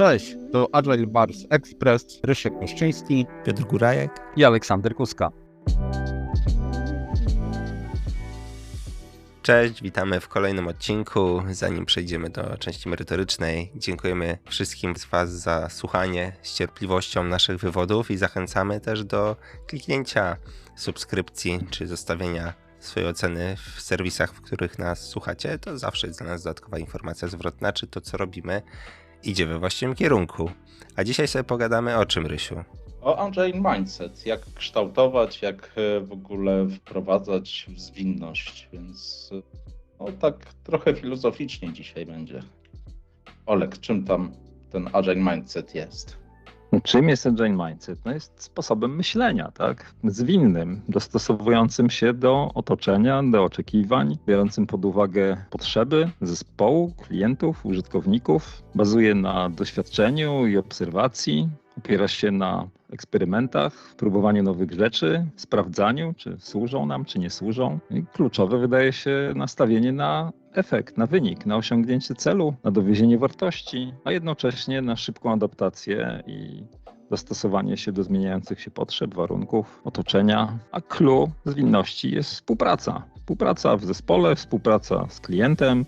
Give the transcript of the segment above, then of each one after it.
Cześć, to Agile Bars Express, Rysiek Koszczyński Piotr Górajek. i Aleksander Kuska. Cześć, witamy w kolejnym odcinku. Zanim przejdziemy do części merytorycznej, dziękujemy wszystkim z Was za słuchanie z cierpliwością naszych wywodów i zachęcamy też do kliknięcia subskrypcji czy zostawienia swojej oceny w serwisach, w których nas słuchacie. To zawsze jest dla nas dodatkowa informacja zwrotna, czy to, co robimy, idzie we właściwym kierunku. A dzisiaj sobie pogadamy o czym, Rysiu? O Agile Mindset, jak kształtować, jak e, w ogóle wprowadzać w zwinność, więc e, no tak trochę filozoficznie dzisiaj będzie. Olek, czym tam ten Agile Mindset jest? Czym jest Agile Mindset? No jest sposobem myślenia, tak? Zwinnym, dostosowującym się do otoczenia, do oczekiwań, biorącym pod uwagę potrzeby zespołu, klientów, użytkowników. Bazuje na doświadczeniu i obserwacji, opiera się na eksperymentach, próbowaniu nowych rzeczy, sprawdzaniu, czy służą nam, czy nie służą. I kluczowe wydaje się nastawienie na efekt, na wynik, na osiągnięcie celu, na dowiezienie wartości, a jednocześnie na szybką adaptację i dostosowanie się do zmieniających się potrzeb, warunków, otoczenia. A clue zwinności jest współpraca. Współpraca w zespole, współpraca z klientem,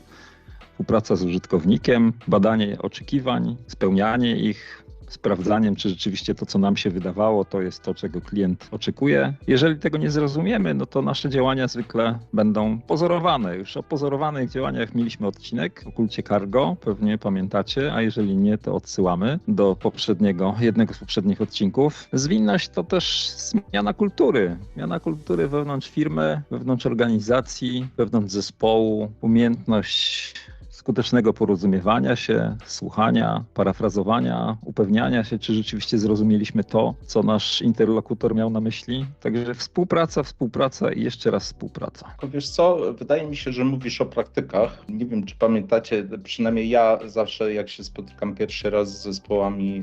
współpraca z użytkownikiem, badanie oczekiwań, spełnianie ich, sprawdzaniem, czy rzeczywiście to, co nam się wydawało, to jest to, czego klient oczekuje. Jeżeli tego nie zrozumiemy, no to nasze działania zwykle będą pozorowane. Już o pozorowanych działaniach mieliśmy odcinek o kulcie cargo, pewnie pamiętacie, a jeżeli nie, to odsyłamy do poprzedniego, jednego z poprzednich odcinków. Zwinność to też zmiana kultury. Zmiana kultury wewnątrz firmy, wewnątrz organizacji, wewnątrz zespołu, umiejętność skutecznego porozumiewania się, słuchania, parafrazowania, upewniania się, czy rzeczywiście zrozumieliśmy to, co nasz interlokutor miał na myśli. Także współpraca, współpraca i jeszcze raz współpraca. Wiesz co, wydaje mi się, że mówisz o praktykach. Nie wiem, czy pamiętacie, przynajmniej ja zawsze jak się spotykam pierwszy raz z zespołami,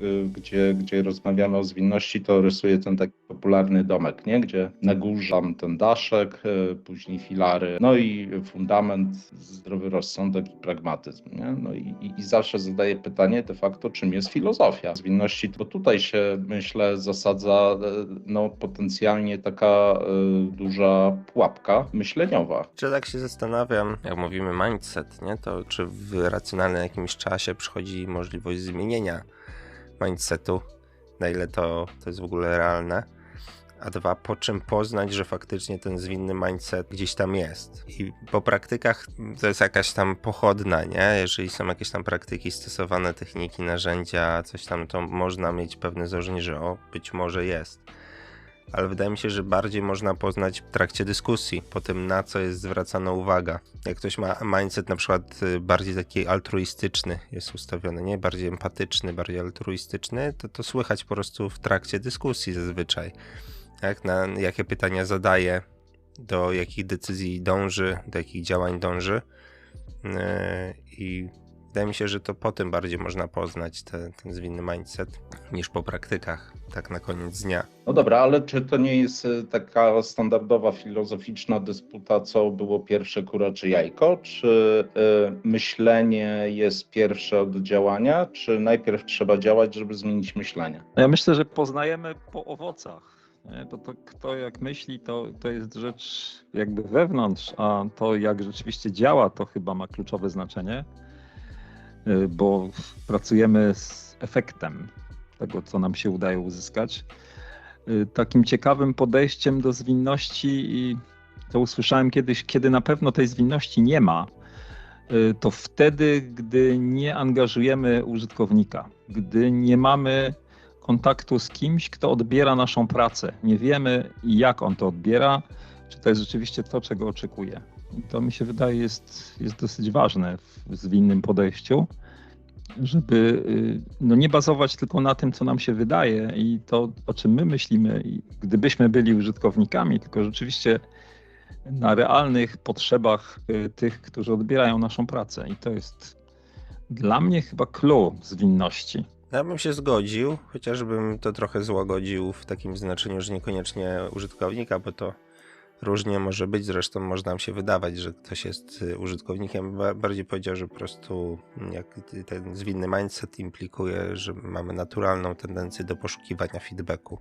y, y, gdzie, gdzie rozmawiamy o zwinności, to rysuję ten taki popularny domek, nie? gdzie na górze mam ten daszek, y, później filary, no i fundament, zdrowy rozsądek i pragmatyzm. Nie? No i, i, i zawsze zadaję pytanie de facto, czym jest filozofia zwinności, bo tutaj się myślę zasadza e, no, potencjalnie taka y, duża pułapka myśleniowa. Czy tak się zastanawiam, jak mówimy mindset, nie? to czy w racjonalnym jakimś czasie przychodzi możliwość zmienienia mindsetu, na ile to, to jest w ogóle realne, a dwa, po czym poznać, że faktycznie ten zwinny mindset gdzieś tam jest. I po praktykach to jest jakaś tam pochodna, nie? Jeżeli są jakieś tam praktyki, stosowane techniki, narzędzia, coś tam, to można mieć pewne założenie, że o, być może jest ale wydaje mi się, że bardziej można poznać w trakcie dyskusji, po tym na co jest zwracana uwaga. Jak ktoś ma mindset na przykład y, bardziej taki altruistyczny jest ustawiony, nie? Bardziej empatyczny, bardziej altruistyczny, to to słychać po prostu w trakcie dyskusji zazwyczaj. Jak na jakie pytania zadaje, do jakich decyzji dąży, do jakich działań dąży. Yy, I wydaje mi się, że to po tym bardziej można poznać te, ten zwinny mindset niż po praktykach, tak na koniec dnia. No dobra, ale czy to nie jest e, taka standardowa filozoficzna dysputa, co było pierwsze kura czy jajko? Czy y, myślenie jest pierwsze od działania, czy najpierw trzeba działać, żeby zmienić myślenie? No ja myślę, że poznajemy po owocach. Nie? Bo to kto jak myśli, to, to jest rzecz jakby wewnątrz, a to jak rzeczywiście działa, to chyba ma kluczowe znaczenie, y, bo pracujemy z efektem tego, co nam się udaje uzyskać. Y, Takim ciekawym podejściem do zwinności i to usłyszałem kiedyś, kiedy na pewno tej zwinności nie ma, to wtedy, gdy nie angażujemy użytkownika, gdy nie mamy kontaktu z kimś, kto odbiera naszą pracę. Nie wiemy, jak on to odbiera, czy to jest rzeczywiście to, czego oczekuje. I to mi się wydaje jest, jest dosyć ważne w zwinnym podejściu, żeby y, no nie bazować tylko na tym, co nam się wydaje i to, o czym my myślimy, gdybyśmy byli użytkownikami, tylko rzeczywiście na realnych potrzebach y, tych, którzy odbierają naszą pracę. I to jest dla mnie chyba clue zwinności. Ja bym się zgodził, chociażbym to trochę złagodził w takim znaczeniu, że niekoniecznie użytkownika, bo to Różnie może być, zresztą może nam się wydawać, że ktoś jest y, użytkownikiem. Ba- Bardziej powiedział, że po prostu jak ten zwinny mindset implikuje, że mamy naturalną tendencję do poszukiwania feedbacku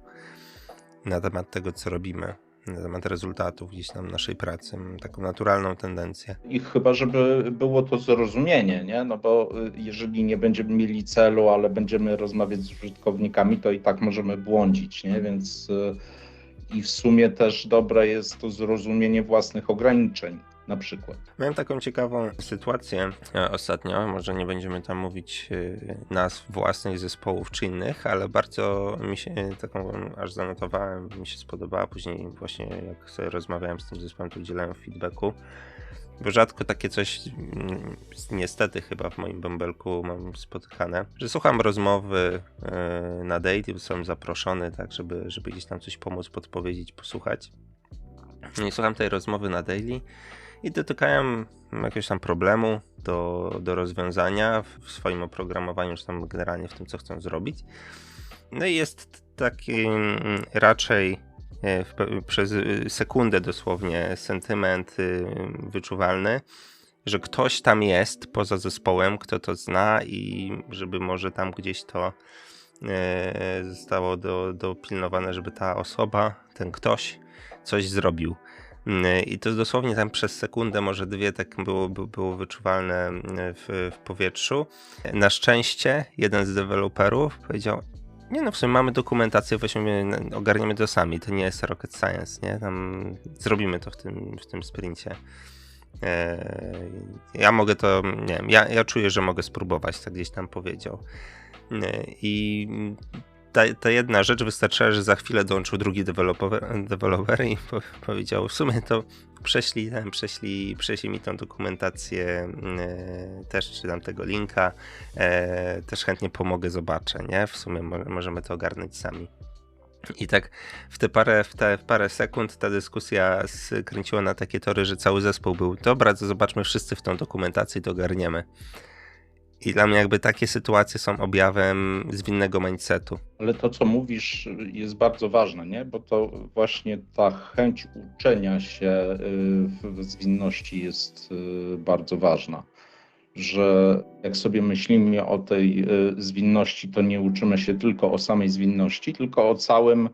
na temat tego, co robimy, na temat rezultatów gdzieś tam naszej pracy. Taką naturalną tendencję. I chyba, żeby było to zrozumienie, nie? No bo y, jeżeli nie będziemy mieli celu, ale będziemy rozmawiać z użytkownikami, to i tak możemy błądzić, nie? Więc y, i w sumie też dobre jest to zrozumienie własnych ograniczeń, na przykład. Miałem taką ciekawą sytuację e, ostatnio. Może nie będziemy tam mówić e, nazw własnych zespołów czy innych, ale bardzo mi się taką aż zanotowałem, mi się spodobała. Później właśnie jak sobie rozmawiałem z tym zespołem, to udzielałem feedbacku. Bo rzadko takie coś, mm, niestety chyba w moim bąbelku mam spotykane, że słucham rozmowy e, na date, zostałem zaproszony, tak, żeby, żeby gdzieś tam coś pomóc, podpowiedzieć, posłuchać. I słucham tej rozmowy na daily i dotykają jakiegoś tam problemu do, do rozwiązania w swoim oprogramowaniu, czy tam generalnie w tym, co chcą zrobić. No i jest taki mm, raczej e, w, przez y, sekundę dosłownie sentyment y, wyczuwalny, że ktoś tam jest poza zespołem, kto to zna i żeby może tam gdzieś to e, zostało do, dopilnowane, żeby ta osoba, ten ktoś coś zrobił. Mm, I to dosłownie tam przez sekundę, może dwie, tak było, by- było wyczuwalne mm, w, w powietrzu. Na szczęście jeden z deweloperów powiedział: Nie, no w sumie mamy dokumentację, weźmiemy, ogarniemy to sami, to nie jest rocket science, nie? Tam zrobimy to w tym, w tym sprincie. Eee, Ja mogę to, nie wiem, ja, ja czuję, że mogę spróbować, tak gdzieś tam powiedział. Eee, I ta, ta jedna rzecz wystarczyła, że za chwilę dołączył drugi deweloper, deweloper i po, powiedział, w sumie to prześlij, prześlij, prześlij mi tą dokumentację e, też, czy tam tego linka, e, też chętnie pomogę, zobaczę, nie? W sumie mo, możemy to ogarnąć sami. I tak w te parę, w te parę sekund ta dyskusja skręciła na takie tory, że cały zespół był, dobra, to zobaczmy wszyscy w tą dokumentację i to ogarniemy. I dla mnie jakby takie sytuacje są objawem zwinnego mindsetu. Ale to, co mówisz, jest bardzo ważne, nie? Bo to właśnie ta chęć uczenia się y, w zwinności jest y, bardzo ważna. Że jak sobie myślimy o tej y, zwinności, to nie uczymy się tylko o samej zwinności, tylko o całym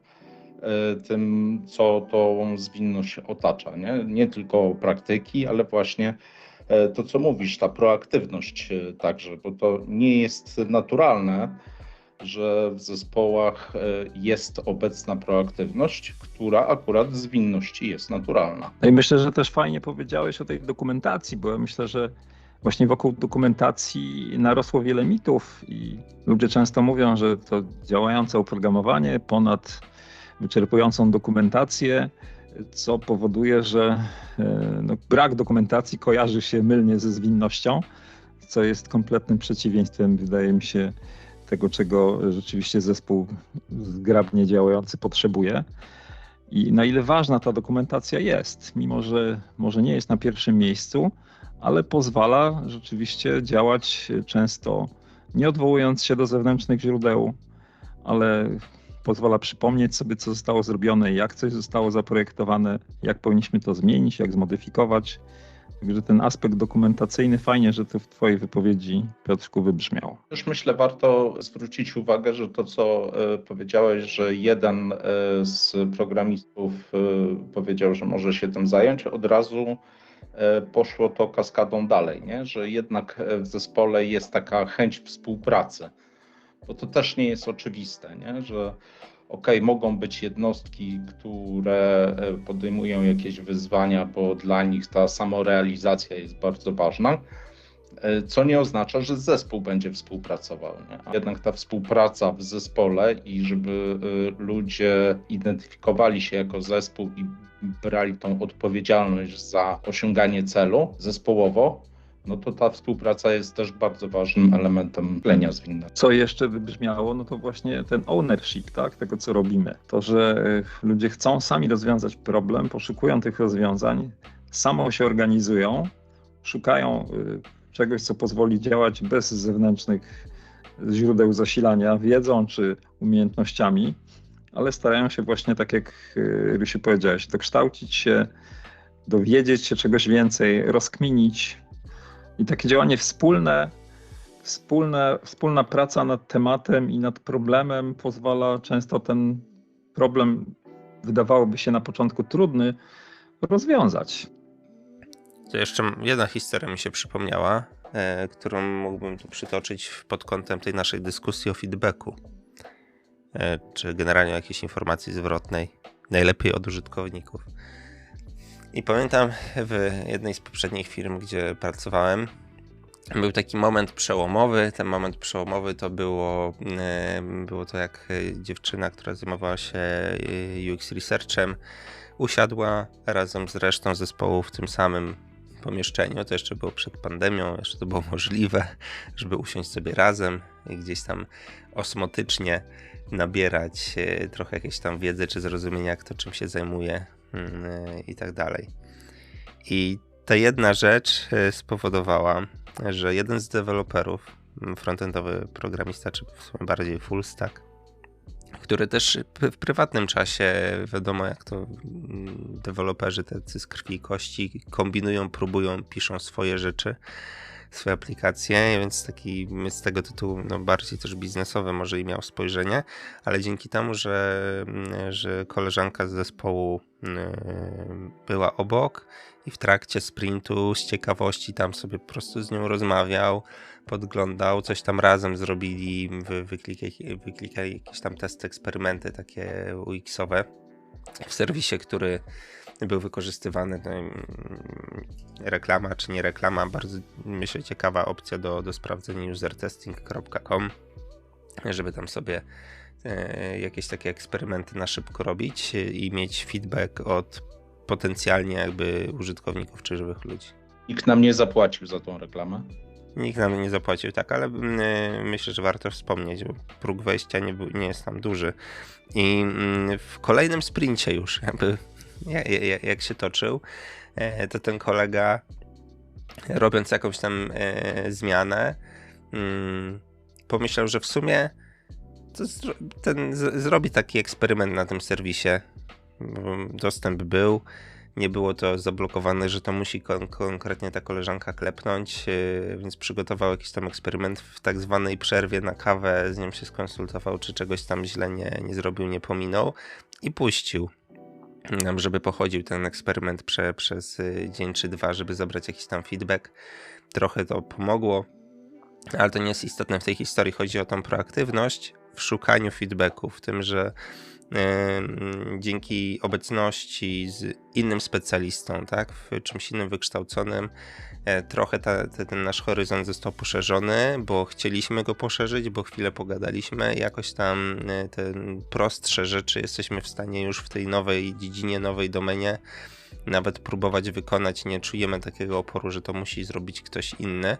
tym, co tą zwinność otacza. Nie, nie tylko praktyki, ale właśnie to, co mówisz, ta proaktywność y, także, bo to nie jest naturalne że w zespołach e, jest obecna proaktywność, która akurat w zwinności jest naturalna. No i myślę, że też fajnie powiedziałeś o tej dokumentacji, bo ja myślę, że właśnie wokół dokumentacji narosło wiele mitów i ludzie często mówią, że to działające oprogramowanie ponad wyczerpującą dokumentację, co powoduje, że e, no, brak dokumentacji kojarzy się mylnie ze zwinnością, co jest kompletnym przeciwieństwem, wydaje mi się, tego, czego rzeczywiście zespół zgrabnie działający potrzebuje. I na ile ważna ta dokumentacja jest, mimo że może nie jest na pierwszym miejscu, ale pozwala rzeczywiście działać często nie odwołując się do zewnętrznych źródeł, ale pozwala przypomnieć sobie, co zostało zrobione, jak coś zostało zaprojektowane, jak powinniśmy to zmienić, jak zmodyfikować. Także ten aspekt dokumentacyjny fajnie, że to w Twojej wypowiedzi, Piotrku, wybrzmiało. Też myślę, warto zwrócić uwagę, że to, co e, powiedziałeś, że jeden e, z programistów e, powiedział, że może się tym zająć, od razu poszło to kaskadą dalej, nie? że jednak w zespole jest taka chęć współpracy, bo to też nie jest oczywiste, nie? że ok, mogą być jednostki, które e, podejmują jakieś wyzwania, bo dla nich ta samorealizacja jest bardzo ważna, e, co nie oznacza, że zespół będzie współpracował. Nie? Jednak ta współpraca w zespole i żeby e, ludzie identyfikowali się jako zespół i brali tą odpowiedzialność za osiąganie celu zespołowo, no to ta współpraca jest też bardzo ważnym elementem myślenia zwinnego. Co jeszcze wybrzmiało, no to właśnie ten ownership, tak, tego co robimy. To, że y, ludzie chcą sami rozwiązać problem, poszukują tych rozwiązań, samo się organizują, szukają y, czegoś, co pozwoli działać bez zewnętrznych źródeł zasilania wiedzą czy umiejętnościami ale starają się właśnie, tak jak y, Rysiu powiedziałeś, dokształcić się, dowiedzieć się czegoś więcej, rozkminić. I takie działanie wspólne, wspólne, wspólna praca nad tematem i nad problemem pozwala często ten problem, wydawałoby się na początku trudny, rozwiązać. To jeszcze jedna historia mi się przypomniała, e, którą mógłbym tu przytoczyć pod kątem tej naszej dyskusji o feedbacku. E, czy generalnie jakiejś informacji zwrotnej, najlepiej od użytkowników. I pamiętam w jednej z poprzednich firm, gdzie pracowałem, był taki moment przełomowy. Ten moment przełomowy to było, e, było to jak e, dziewczyna, która zajmowała się e, UX researchem, usiadła razem z resztą zespołu w tym samym pomieszczeniu. To jeszcze było przed pandemią, jeszcze to było możliwe, żeby usiąść sobie razem i gdzieś tam osmotycznie nabierać trochę jakiejś tam wiedzy czy zrozumienia, kto czym się zajmuje i tak dalej. I ta jedna rzecz spowodowała, że jeden z deweloperów, frontendowy programista, czy w sumie bardziej full stack, który też w prywatnym czasie, wiadomo jak to deweloperzy tacy z krwi i kości kombinują, próbują, piszą swoje rzeczy, swoje aplikacje, więc taki z tego tytułu no, bardziej też biznesowe może i miał spojrzenie, ale dzięki temu, że, że koleżanka z zespołu była obok i w trakcie sprintu z ciekawości tam sobie po prostu z nią rozmawiał, podglądał, coś tam razem zrobili, wyklikali, jakieś tam testy, eksperymenty takie UX-owe w serwisie, który był wykorzystywany. No, reklama czy nie reklama, bardzo myślę ciekawa opcja do, do sprawdzenia usertesting.com, żeby tam sobie jakieś takie eksperymenty na szybko robić i mieć feedback od potencjalnie jakby użytkowników czy żywych ludzi. Nikt nam nie zapłacił za tą reklamę. Nikt nam nie zapłacił, tak, ale y, myślę, że warto wspomnieć, bo próg wejścia nie, nie jest tam duży. I y, w kolejnym sprincie już, jakby jak, się toczył, e, to ten kolega robiąc jakąś tam e, zmianę, mm, pomyślał, że w sumie ten zrobi taki eksperyment na tym serwisie. Dostęp był, nie było to zablokowane, że to musi kon konkretnie ta koleżanka klepnąć, e, więc przygotował jakiś tam eksperyment w tak zwanej przerwie na kawę, z nią się skonsultował, czy czegoś tam źle nie, nie zrobił, nie pominął i puścił żeby pochodził ten eksperyment prze, przez y, dzień czy dwa, żeby zabrać jakiś tam feedback. Trochę to pomogło, ale to nie jest istotne w tej historii. Chodzi o tą proaktywność w szukaniu feedbacku, w tym, że dzięki obecności z innym specjalistą, tak, w czymś innym wykształconym, e, trochę ta, ten nasz horyzont został poszerzony, bo chcieliśmy go poszerzyć, bo chwilę pogadaliśmy, jakoś tam e, te prostsze rzeczy jesteśmy w stanie już w tej nowej dziedzinie, nowej domenie nawet próbować wykonać, nie czujemy takiego oporu, że to musi zrobić ktoś inny.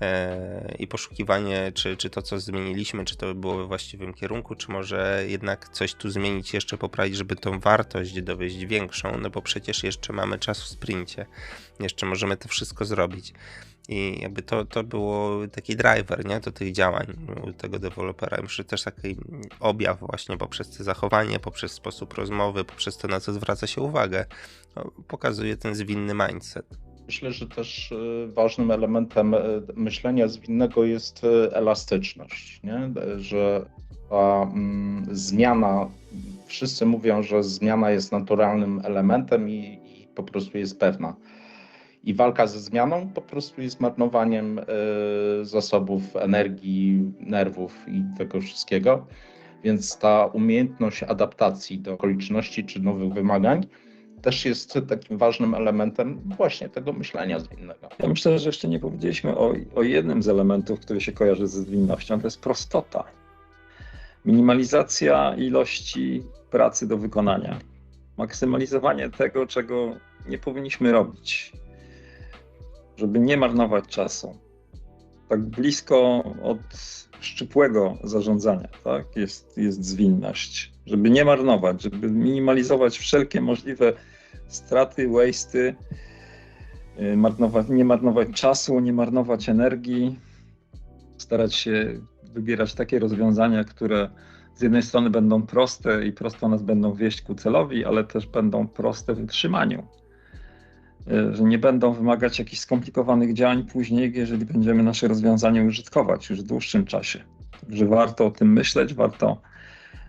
E, i poszukiwanie, czy, czy to, co zmieniliśmy, czy to było we właściwym kierunku, czy może jednak coś tu zmienić, jeszcze poprawić, żeby tą wartość dowieść większą, no bo przecież jeszcze mamy czas w sprincie, jeszcze możemy to wszystko zrobić. I jakby to, to było taki driver, nie, do tych działań tego dewelopera. Myślę, też taki objaw właśnie poprzez te zachowanie, poprzez sposób rozmowy, poprzez to, na co zwraca się uwagę, no, pokazuje ten zwinny mindset. Myślę, że też e, ważnym elementem e, myślenia zwinnego jest e, elastyczność, nie? że ta mm, zmiana, wszyscy mówią, że zmiana jest naturalnym elementem i, i, po prostu jest pewna. I walka ze zmianą po prostu jest marnowaniem zasobów energii, nerwów i tego wszystkiego. Więc ta umiejętność adaptacji do okoliczności czy nowych wymagań też jest takim ważnym elementem właśnie tego myślenia zwinnego. Ja myślę, że jeszcze nie powiedzieliśmy o, o jednym z elementów, który się kojarzy ze zwinnością, to jest prostota. Minimalizacja ilości pracy do wykonania. Maksymalizowanie tego, czego nie powinniśmy robić, żeby nie marnować czasu. Tak blisko od szczupłego zarządzania tak? jest, jest zwinność, żeby nie marnować, żeby minimalizować wszelkie możliwe straty, wasty, y, marnować, nie marnować czasu, nie marnować energii, starać się wybierać takie rozwiązania, które z jednej strony będą proste i prosto nas będą wieść ku celowi, ale też będą proste w utrzymaniu. Y, Że nie będą wymagać jakichś skomplikowanych działań później, jeżeli będziemy nasze rozwiązanie użytkować już w dłuższym czasie. Także warto o tym myśleć, warto,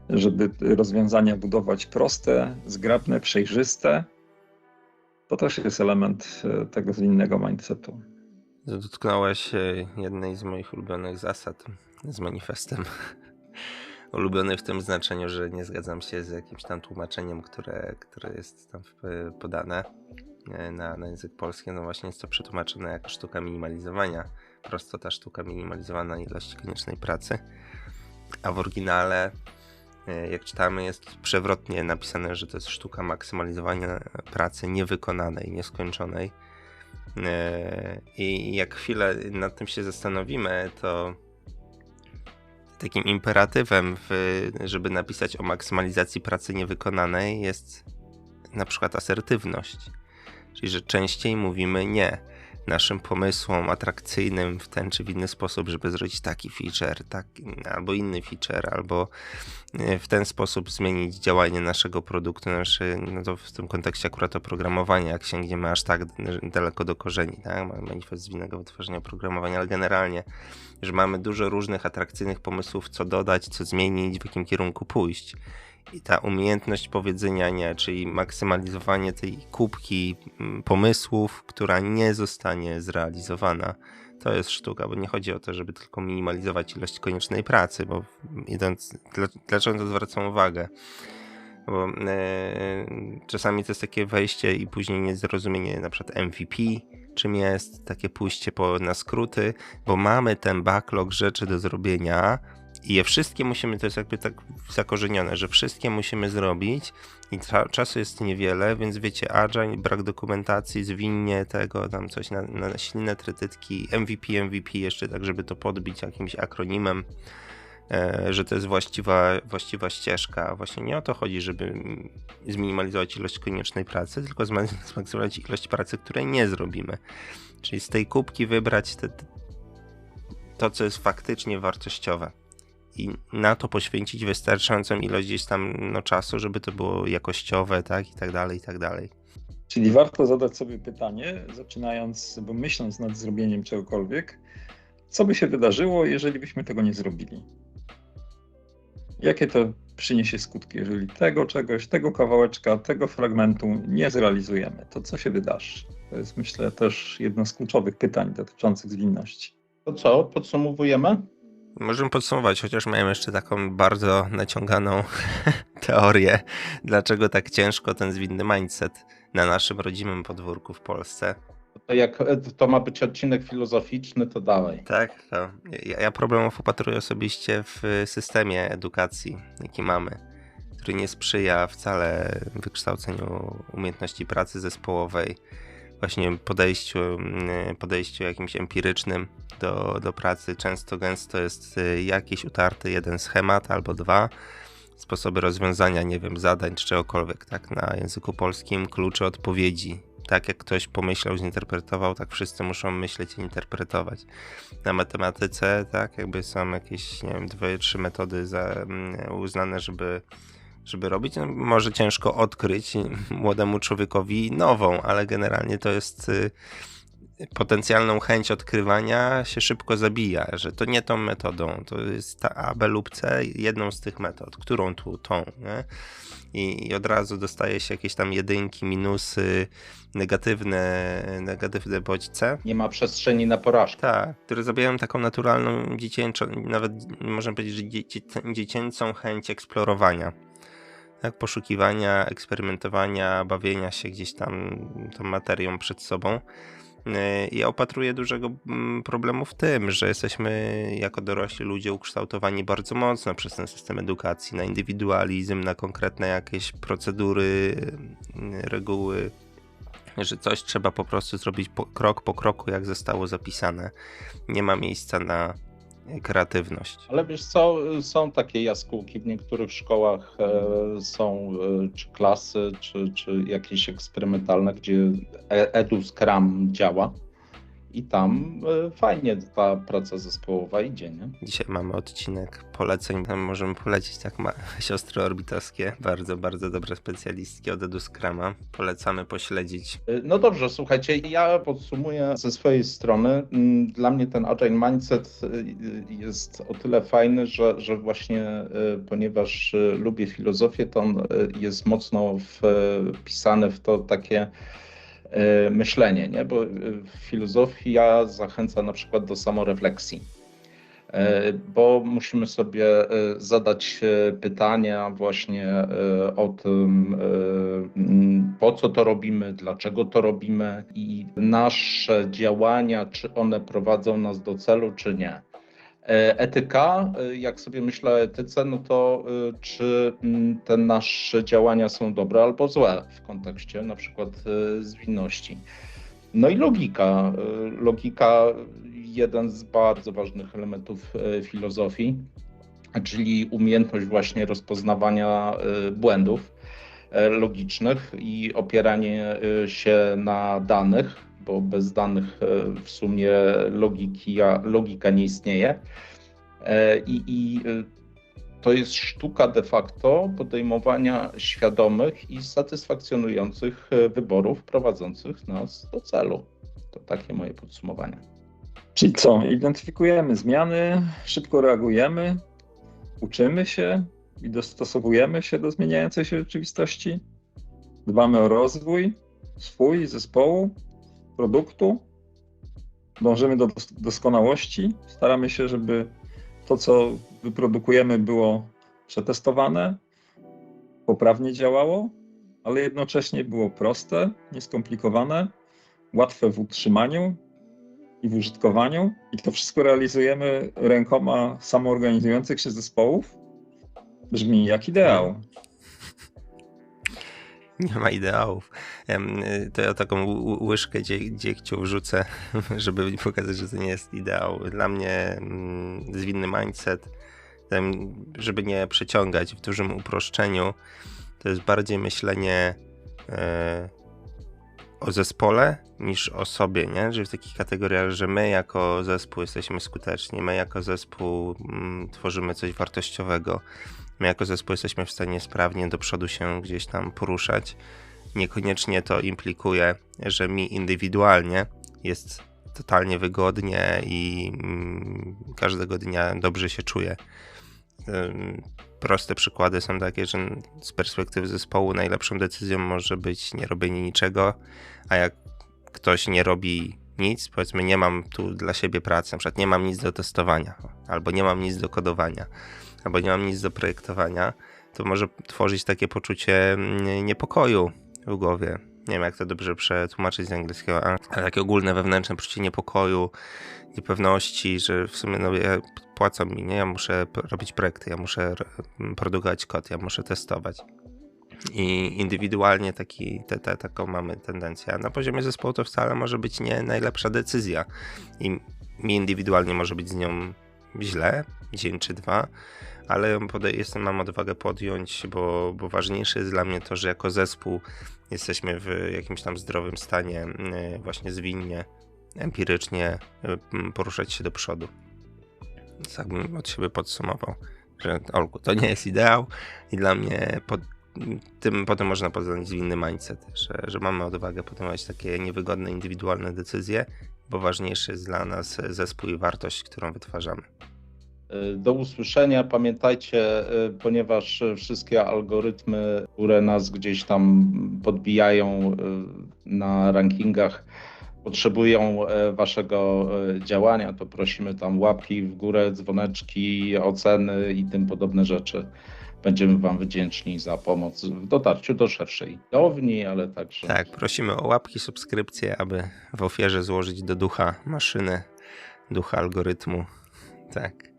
żeby rozwiązania budować proste, zgrabne, przejrzyste. To też jest element y, tego zwinnego mindsetu. Dotknąłeś e, jednej z moich ulubionych zasad z manifestem. Ulubiony w tym znaczeniu, że nie zgadzam się z jakimś tam tłumaczeniem, które, które jest tam w- podane e, na, na język polski. No właśnie jest to przetłumaczone jako sztuka minimalizowania. Prostota sztuka minimalizowana ilości koniecznej pracy. A w oryginale, e, jak czytamy, jest przewrotnie napisane, że to jest sztuka maksymalizowania pracy niewykonanej, nieskończonej. E, I jak chwilę nad tym się zastanowimy, to takim imperatywem, w, żeby napisać o maksymalizacji pracy niewykonanej, jest na przykład asertywność. Czyli, że częściej mówimy nie naszym pomysłom atrakcyjnym w ten czy w inny sposób, żeby zrobić taki feature, tak, albo inny feature, albo e, w ten sposób zmienić działanie naszego produktu, nasze, no to w tym kontekście akurat oprogramowania, jak sięgniemy aż tak daleko do korzeni, tak? Mamy manifest zwinnego wytwarzania oprogramowania, ale generalnie, że mamy dużo różnych atrakcyjnych pomysłów, co dodać, co zmienić, w jakim kierunku pójść. I ta umiejętność powiedzenia nie, czyli maksymalizowanie tej kubki mm, pomysłów, która nie zostanie zrealizowana, to jest sztuka, bo nie chodzi o to, żeby tylko minimalizować ilość koniecznej pracy, bo idąc, dla- dlaczego to zwracam uwagę? Bo e, czasami to jest takie wejście i później niezrozumienie na przykład MVP, czym jest takie pójście po, na skróty, bo mamy ten backlog rzeczy do zrobienia i je wszystkie musimy, to jest jakby tak zakorzenione, że wszystkie musimy zrobić i czasu jest niewiele, więc wiecie, agile, brak dokumentacji, zwinnie tego, tam coś na, na silne trytytki, MVP, MVP jeszcze tak, żeby to podbić jakimś akronimem, e, że to jest właściwa, właściwa ścieżka. Właśnie nie o to chodzi, żeby zminimalizować ilość koniecznej pracy, tylko zma- zmaksymalizować ilość pracy, której nie zrobimy. Czyli z tej kubki wybrać te, to, co jest faktycznie wartościowe. I na to poświęcić wystarczającą ilość gdzieś tam no, czasu, żeby to było jakościowe, tak, i tak dalej, i tak dalej. Czyli warto zadać sobie pytanie, zaczynając, bo myśląc nad zrobieniem czegokolwiek, co by się wydarzyło, jeżeli byśmy tego nie zrobili? Jakie to przyniesie skutki, jeżeli tego czegoś, tego kawałeczka, tego fragmentu nie zrealizujemy? To co się wydarzy? To jest, myślę, też jedno z kluczowych pytań dotyczących zwinności. To co, podsumowujemy? Możemy podsumować, chociaż miałem jeszcze taką bardzo naciąganą teorię, dlaczego tak ciężko ten zwinny mindset na naszym rodzimym podwórku w Polsce. To jak to ma być odcinek filozoficzny, to dalej. Tak, to ja, ja problemów upatruję osobiście w systemie edukacji, jaki mamy, który nie sprzyja wcale wykształceniu umiejętności pracy zespołowej, właśnie podejściu, mm, podejściu jakimś empirycznym do, do pracy. Często gęsto jest y, jakiś utarty jeden schemat albo dwa, sposoby rozwiązania, nie wiem, zadań czy czegokolwiek, tak, na języku polskim, klucze odpowiedzi. Tak jak ktoś pomyślał, zinterpretował, tak wszyscy muszą myśleć i interpretować. Na matematyce, tak, jakby są jakieś, nie wiem, dwie, trzy metody za, mm, uznane, żeby, żeby robić. No, może ciężko odkryć młodemu człowiekowi nową, ale generalnie to jest y, potencjalną chęć odkrywania się szybko zabija, że to nie tą metodą, to jest ta A, B lub C, jedną z tych metod, którą tu, tą, nie? I, I od razu dostaje się jakieś tam jedynki, minusy, negatywne, negatywne bodźce. Nie ma przestrzeni na porażkę. Tak, które zabijają taką naturalną, dziecięczą, nawet możemy powiedzieć, że dzieci, dziecięcą chęć eksplorowania. Tak, poszukiwania, eksperymentowania, bawienia się gdzieś tam tą materią przed sobą. Yy, Ja opatruję dużego mm, problemu w tym, że jesteśmy jako dorośli ludzie ukształtowani bardzo mocno przez ten system edukacji na indywidualizm, na konkretne jakieś procedury, yy, reguły, że coś trzeba po prostu zrobić po, krok po kroku, jak zostało zapisane. Nie ma miejsca na kreatywność. Ale wiesz co, są takie jaskółki w niektórych szkołach, e, są e, czy klasy, czy, czy jakieś eksperymentalne, gdzie e- EduScrum działa. I tam e, fajnie ta praca zespołowa idzie, nie? Dzisiaj mamy odcinek poleceń. Tam możemy polecić tak ma siostry orbitowskie. Bardzo, bardzo dobre specjalistki od Eduskrama. Polecamy pośledzić. E, No dobrze, słuchajcie, ja podsumuję ze swojej strony. Mm, Dla mnie ten Agile Mindset e, jest o tyle fajny, że, że właśnie ponieważ lubię filozofię, to on jest mocno wpisany w to takie myślenie, nie? bo e, filozofia zachęca na przykład do samorefleksji. E, Bo musimy sobie zadać pytania właśnie o tym, po co to robimy, dlaczego to robimy i nasze działania, czy one prowadzą nas do celu, czy nie. E, Etyka, e, jak sobie myślę o etyce, no to e, czy mm, te nasze działania są dobre albo złe w kontekście na przykład zwinności. No i logika. Logika, jeden z bardzo ważnych elementów filozofii, czyli umiejętność właśnie rozpoznawania błędów logicznych i opieranie się na danych, bo bez danych e, w sumie logiki, logika nie istnieje. E, I, i e, to jest sztuka de facto podejmowania świadomych i satysfakcjonujących wyborów prowadzących nas do celu. To takie moje podsumowanie. Czyli co? Identyfikujemy zmiany, szybko reagujemy, uczymy się i dostosowujemy się do zmieniającej się rzeczywistości. Dbamy o rozwój swój, zespołu, produktu. Dążymy do dos- doskonałości. Staramy się, żeby to, co wyprodukujemy, było przetestowane, poprawnie działało, ale jednocześnie było proste, nieskomplikowane, łatwe w utrzymaniu i w użytkowaniu. I to wszystko realizujemy rękoma samoorganizujących się zespołów. Brzmi jak ideał. Nie ma ideałów. Y, To ja taką łyżkę dzie- dziegciu wrzucę, żeby pokazać, że to nie jest ideał. Dla mnie mm, zwinny mindset, żeby nie przeciągać w dużym uproszczeniu, to jest bardziej myślenie e, o zespole niż o sobie, nie? Że w takich kategoriach, że my jako zespół jesteśmy skuteczni, my jako zespół mm, tworzymy coś wartościowego, my jako zespół jesteśmy w stanie sprawnie do przodu się gdzieś tam poruszać. Niekoniecznie to implikuje, że mi indywidualnie jest totalnie wygodnie i mm, każdego dnia dobrze się czuję. Proste przykłady są takie, że z perspektywy zespołu najlepszą decyzją może być nie robienie niczego, a jak ktoś nie robi nic, powiedzmy nie mam tu dla siebie pracy, na przykład nie mam nic do testowania, albo nie mam nic do kodowania, albo nie mam nic do projektowania, to może tworzyć takie poczucie mm, niepokoju w głowie. Nie wiem, jak to dobrze przetłumaczyć z angielskiego, ale takie ogólne wewnętrzne poczucie niepokoju, niepewności, że w sumie no, ja, płacą mi, nie? Ja muszę robić projekty, ja muszę produkować kod, ja muszę testować. I indywidualnie taki, te, te, taką mamy tendencję. Na poziomie zespołu to wcale może być nie najlepsza decyzja. I mi indywidualnie może być z nią źle, dzień czy dwa, ale jestem, mam odwagę podjąć, bo, bo ważniejsze jest dla mnie to, że jako zespół jesteśmy w jakimś tam zdrowym stanie, y, właśnie zwinnie, empirycznie m, poruszać się do przodu. Tak bym od siebie podsumował, że Olku, to nie jest ideał i dla mnie pod, tym potem można poznać zwinny mindset, że, że mamy odwagę podejmować takie niewygodne, indywidualne decyzje, bo ważniejszy jest dla nas zespół i wartość, którą wytwarzamy. Do usłyszenia. Pamiętajcie, e, ponieważ e, wszystkie algorytmy, które nas gdzieś tam podbijają e, na rankingach, potrzebują Waszego działania, to prosimy tam łapki w górę, dzwoneczki, oceny i tym podobne rzeczy. Będziemy Wam wdzięczni za pomoc w dotarciu do szerszej widowni, ale także. Tak, prosimy o łapki, subskrypcje, aby w ofierze złożyć do ducha maszyny, ducha algorytmu. Tak.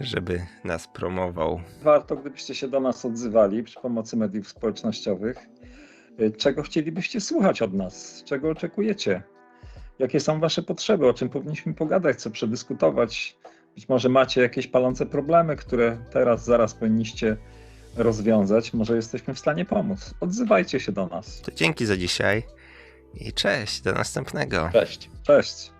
Żeby nas promował. Warto, gdybyście się do nas odzywali przy pomocy mediów społecznościowych. Czego chcielibyście słuchać od nas? Czego oczekujecie? Jakie są Wasze potrzeby? O czym powinniśmy pogadać? Co przedyskutować? Być może macie jakieś palące problemy, które teraz, zaraz powinniście rozwiązać. Może jesteśmy w stanie pomóc. Odzywajcie się do nas. To dzięki za dzisiaj I cześć, do następnego. Cześć. Cześć.